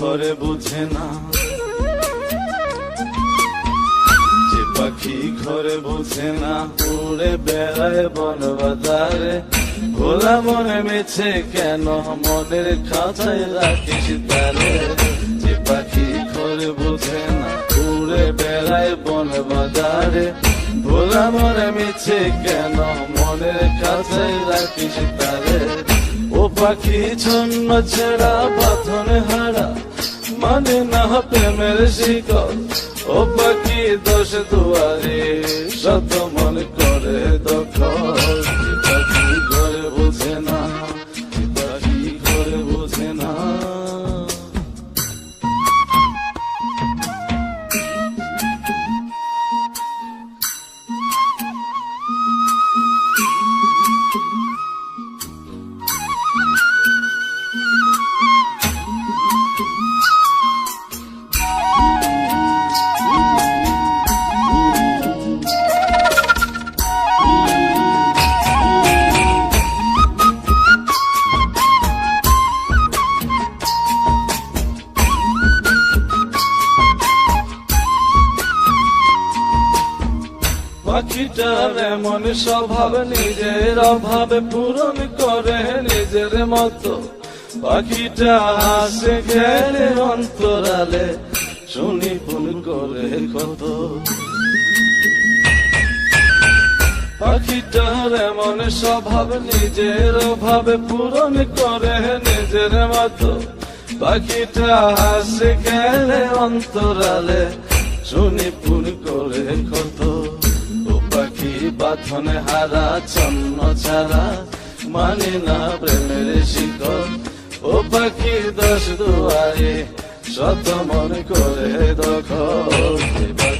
ঘরে বোঝে না পাখি ঘরে বোঝে না, উড়ে বেড়ায় বন বাজারে ভোলা মনে মেছে কেন মনের খাঁচায় রাখিস তারে। যে পাখি ঘরে বোঝে না, উড়ে বেড়ায় বন বাজারে ভোলা মনে মেছে কেন মনের খাঁচায় রাখিস তারে। ও পাখি ছন্ন ছেড়া পাথনে হারা মানে না প্রেমের শিকল। ও পাখি দোষ দুয়ারে শত মন করে দখল পাখিটার এমন স্বভাব নিজের অভাবে পূরণ করে নিজের মতো। পাখিটা হাসে গেলে অন্তরালে, শুনি ফুল করে কত। পাখিটার এমন স্বভাব নিজের অভাবে পূরণ করে নিজের মতো। পাখিটা হাসে গেলে অন্তরালে, শুনি ফুল করে কত। বাঁধনে হারা চন্ন ছাড়া মানে না প্রেমের শিকল। ও পাখি দশ দুয়ারে শত মন করে দখল।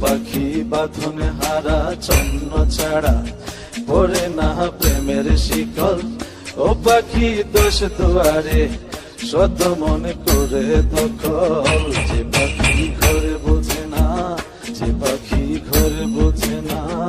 পাখি বাঁধনে হারা চন্ন ছাড়া পড়ে না প্রেমের শিকল। ও পাখি দোষ দুয়ারে শত মনে করে দখল। যে পাখি ঘরে বোঝে না, যে পাখি ঘরে বোঝে না।